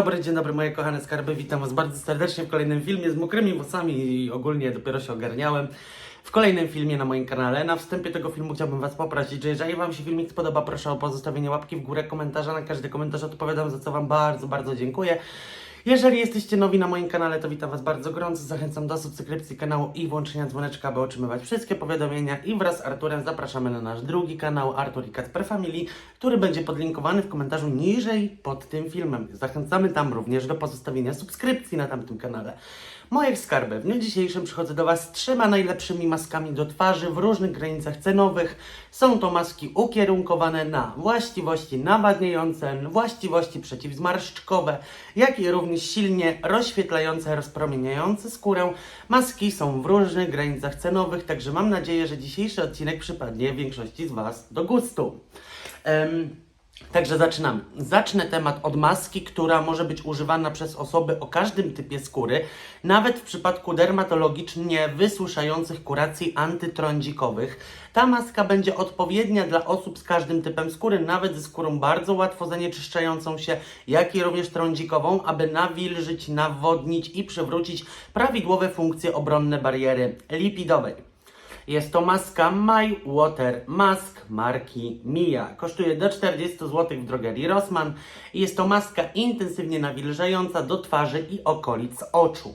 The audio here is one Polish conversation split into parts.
Dobry dzień dobry moje kochane skarby, witam was bardzo serdecznie w kolejnym filmie z mokrymi włosami i ogólnie dopiero się ogarniałem. W kolejnym filmie na moim kanale. Na wstępie tego filmu chciałbym was poprosić, że jeżeli wam się filmik spodoba, proszę o pozostawienie łapki w górę, komentarza. Na każdy komentarz odpowiadam, za co wam bardzo, bardzo dziękuję. Jeżeli jesteście nowi na moim kanale, to witam Was bardzo gorąco. Zachęcam do subskrypcji kanału i włączenia dzwoneczka, aby otrzymywać wszystkie powiadomienia. I wraz z Arturem zapraszamy na nasz drugi kanał, Artur i Kacper Family, który będzie podlinkowany w komentarzu niżej pod tym filmem. Zachęcamy tam również do pozostawienia subskrypcji na tamtym kanale. Moje skarby, w dniu dzisiejszym przychodzę do Was z trzema najlepszymi maskami do twarzy w różnych granicach cenowych. Są to maski ukierunkowane na właściwości nawadniające, właściwości przeciwzmarszczkowe, jak i również silnie rozświetlające, rozpromieniające skórę. Maski są w różnych granicach cenowych, także mam nadzieję, że dzisiejszy odcinek przypadnie większości z Was do gustu. Em, Także zaczynamy. Zacznę temat od maski, która może być używana przez osoby o każdym typie skóry, nawet w przypadku dermatologicznie wysłuszających kuracji antytrądzikowych. Ta maska będzie odpowiednia dla osób z każdym typem skóry, nawet ze skórą bardzo łatwo zanieczyszczającą się, jak i również trądzikową, aby nawilżyć, nawodnić i przywrócić prawidłowe funkcje obronne bariery lipidowej. Jest to maska My Water Mask marki Mia. Kosztuje do 40 zł w drogerii Rossmann i jest to maska intensywnie nawilżająca do twarzy i okolic oczu.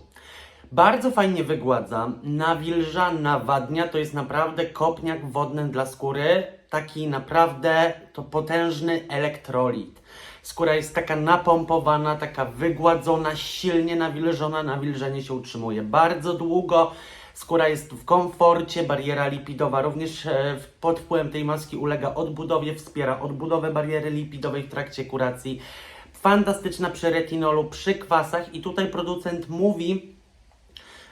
Bardzo fajnie wygładza, nawilża, nawadnia, to jest naprawdę kopniak wodny dla skóry, taki naprawdę to potężny elektrolit. Skóra jest taka napompowana, taka wygładzona, silnie nawilżona, nawilżenie się utrzymuje bardzo długo. Skóra jest w komforcie, bariera lipidowa również e, pod wpływem tej maski ulega odbudowie, wspiera odbudowę bariery lipidowej w trakcie kuracji. Fantastyczna przy retinolu, przy kwasach i tutaj producent mówi,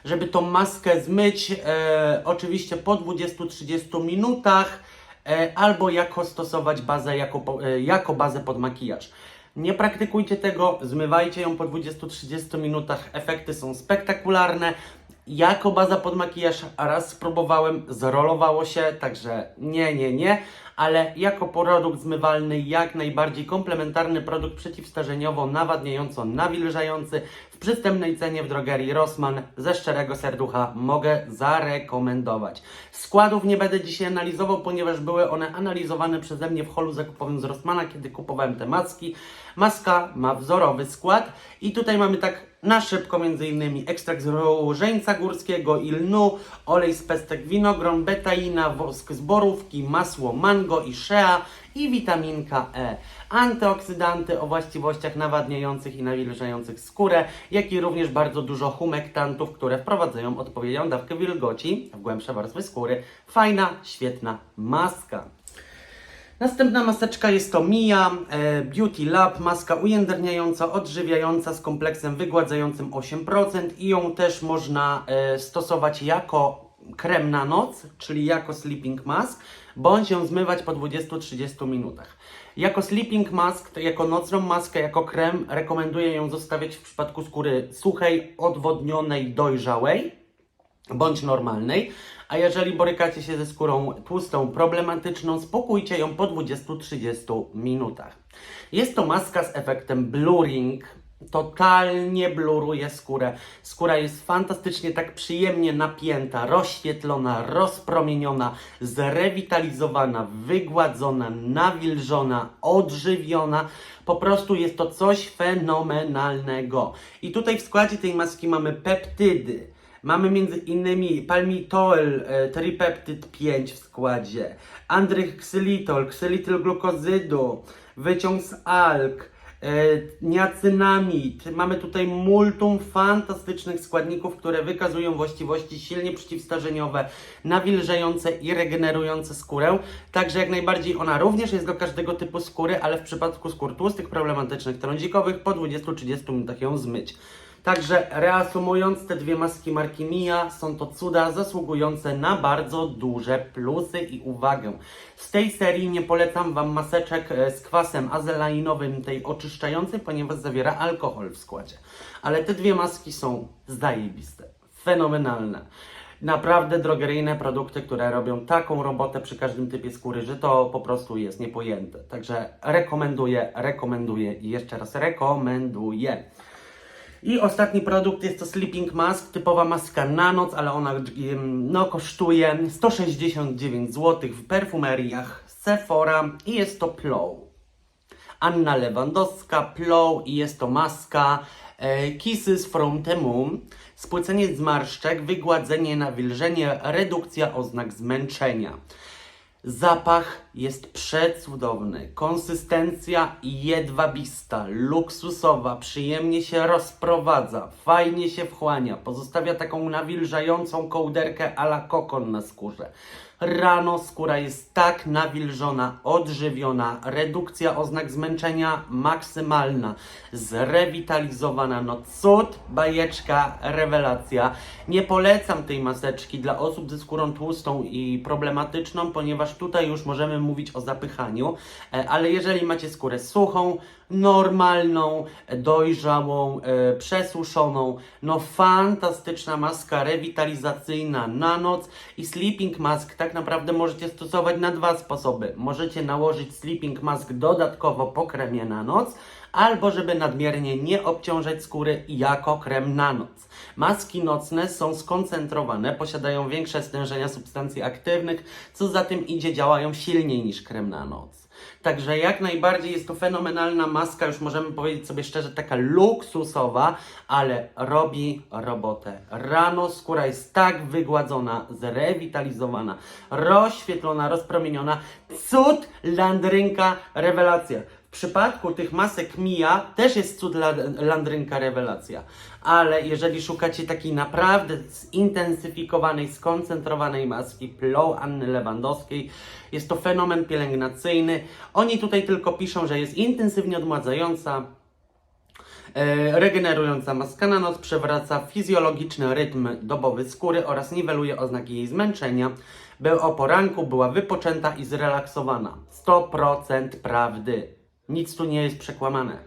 żeby tą maskę zmyć e, oczywiście po 20-30 minutach e, albo jako stosować bazę jako, e, jako bazę pod makijaż. Nie praktykujcie tego, zmywajcie ją po 20-30 minutach, efekty są spektakularne. Jako baza pod makijaż raz spróbowałem, zrolowało się, także nie, nie, nie, ale jako produkt zmywalny jak najbardziej komplementarny produkt przeciwstarzeniowo-nawadniająco-nawilżający w przystępnej cenie w drogerii Rossmann ze szczerego serducha mogę zarekomendować. Składów nie będę dzisiaj analizował, ponieważ były one analizowane przeze mnie w holu zakupowym z Rossmana, kiedy kupowałem te maski. Maska ma wzorowy skład i tutaj mamy tak na szybko m.in. ekstrakt z różeńca górskiego i lnu, olej z pestek winogron, betaina, wosk z borówki, masło mango i shea i witaminka E. Antyoksydanty o właściwościach nawadniających i nawilżających skórę, jak i również bardzo dużo humektantów, które wprowadzają odpowiednią dawkę wilgoci w głębsze warstwy skóry. Fajna, świetna maska. Następna maseczka jest to Mia e, Beauty Lab, maska ujędrniająca, odżywiająca z kompleksem wygładzającym 8% i ją też można e, stosować jako krem na noc, czyli jako sleeping mask, bądź ją zmywać po 20-30 minutach. Jako sleeping mask, jako nocną maskę, jako krem rekomenduję ją zostawiać w przypadku skóry suchej, odwodnionej, dojrzałej bądź normalnej, a jeżeli borykacie się ze skórą tłustą, problematyczną, spokójcie ją po 20-30 minutach. Jest to maska z efektem blurring, totalnie bluruje skórę. Skóra jest fantastycznie tak przyjemnie napięta, rozświetlona, rozpromieniona, zrewitalizowana, wygładzona, nawilżona, odżywiona. Po prostu jest to coś fenomenalnego. I tutaj w składzie tej maski mamy peptydy, Mamy między innymi palmitoel, e, tripeptyd 5 w składzie, andryxylitol, ksylityl glukozydu, wyciąg z alg, e, niacynamid. Mamy tutaj multum fantastycznych składników, które wykazują właściwości silnie przeciwstarzeniowe, nawilżające i regenerujące skórę. Także jak najbardziej ona również jest do każdego typu skóry, ale w przypadku skór tłustych, problematycznych, trądzikowych po 20-30 minutach ją zmyć. Także reasumując, te dwie maski marki Mia są to cuda zasługujące na bardzo duże plusy i uwagę. Z tej serii nie polecam Wam maseczek e, z kwasem azelainowym, tej oczyszczającej, ponieważ zawiera alkohol w składzie. Ale te dwie maski są zajebiste, fenomenalne. Naprawdę drogeryjne produkty, które robią taką robotę przy każdym typie skóry, że to po prostu jest niepojęte. Także rekomenduję, rekomenduję i jeszcze raz rekomenduję. I ostatni produkt jest to Sleeping Mask, typowa maska na noc, ale ona no, kosztuje 169 zł w perfumeriach Sephora i jest to Plow. Anna Lewandowska, Plow i jest to maska e, Kisses from the Moon. Spłycenie zmarszczek, wygładzenie, nawilżenie, redukcja oznak zmęczenia. Zapach jest przecudowny, konsystencja jedwabista, luksusowa, przyjemnie się rozprowadza, fajnie się wchłania, pozostawia taką nawilżającą kołderkę a la kokon na skórze. Rano skóra jest tak nawilżona, odżywiona, redukcja oznak zmęczenia maksymalna, zrewitalizowana, no cud, bajeczka, rewelacja. Nie polecam tej maseczki dla osób ze skórą tłustą i problematyczną, ponieważ tutaj już możemy mówić o zapychaniu, E, ale jeżeli macie skórę suchą, normalną, dojrzałą, e, przesuszoną, no fantastyczna maska rewitalizacyjna na noc i sleeping mask tak naprawdę możecie stosować na dwa sposoby. Możecie nałożyć sleeping mask dodatkowo po kremie na noc, albo żeby nadmiernie nie obciążać skóry jako krem na noc. Maski nocne są skoncentrowane, posiadają większe stężenia substancji aktywnych, co za tym idzie działają silniej niż krem na noc. Także jak najbardziej jest to fenomenalna maska, już możemy powiedzieć sobie szczerze, taka luksusowa, ale robi robotę. Rano skóra jest tak wygładzona, zrewitalizowana, rozświetlona, rozpromieniona. Cud landrynka, rewelacja. Przypadku tych masek Mia też jest cud la- landrynka rewelacja. Ale jeżeli szukacie takiej naprawdę zintensyfikowanej, skoncentrowanej maski Plow Anny Lewandowskiej, jest to fenomen pielęgnacyjny. Oni tutaj tylko piszą, że jest intensywnie odmładzająca, E, Regenerująca maska na noc przewraca fizjologiczny rytm dobowy skóry oraz niweluje oznaki jej zmęczenia, by o poranku była wypoczęta i zrelaksowana. 100% prawdy. Nic tu nie jest przekłamane.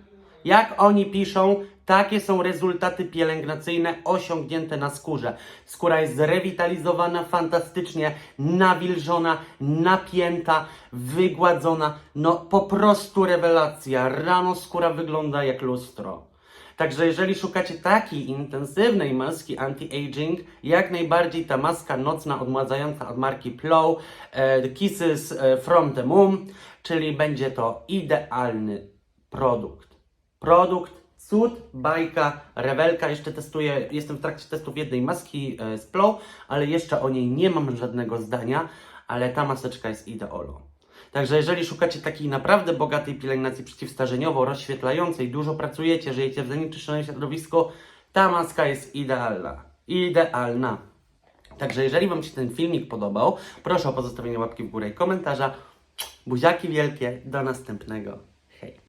Jak oni piszą, takie są rezultaty pielęgnacyjne osiągnięte na skórze. Skóra jest zrewitalizowana fantastycznie, nawilżona, napięta, wygładzona. No po prostu rewelacja. Rano skóra wygląda jak lustro. Także jeżeli szukacie takiej intensywnej maski anti-aging, jak najbardziej ta maska nocna odmładzająca od marki Plow e, Kisses e, from the Moon, czyli będzie to idealny produkt. Produkt, cud, bajka, rewelka. Jeszcze testuję, jestem w trakcie testów jednej maski e, z Plow, ale jeszcze o niej nie mam żadnego zdania, ale ta maseczka jest ideolo. Także jeżeli szukacie takiej naprawdę bogatej pielęgnacji przeciwstarzeniowo-rozświetlającej, dużo pracujecie, żyjecie w zanieczyszczonym środowisku, ta maska jest idealna. Idealna. Także jeżeli Wam się ten filmik podobał, proszę o pozostawienie łapki w górę i komentarza. Buziaki wielkie, do następnego. Hej.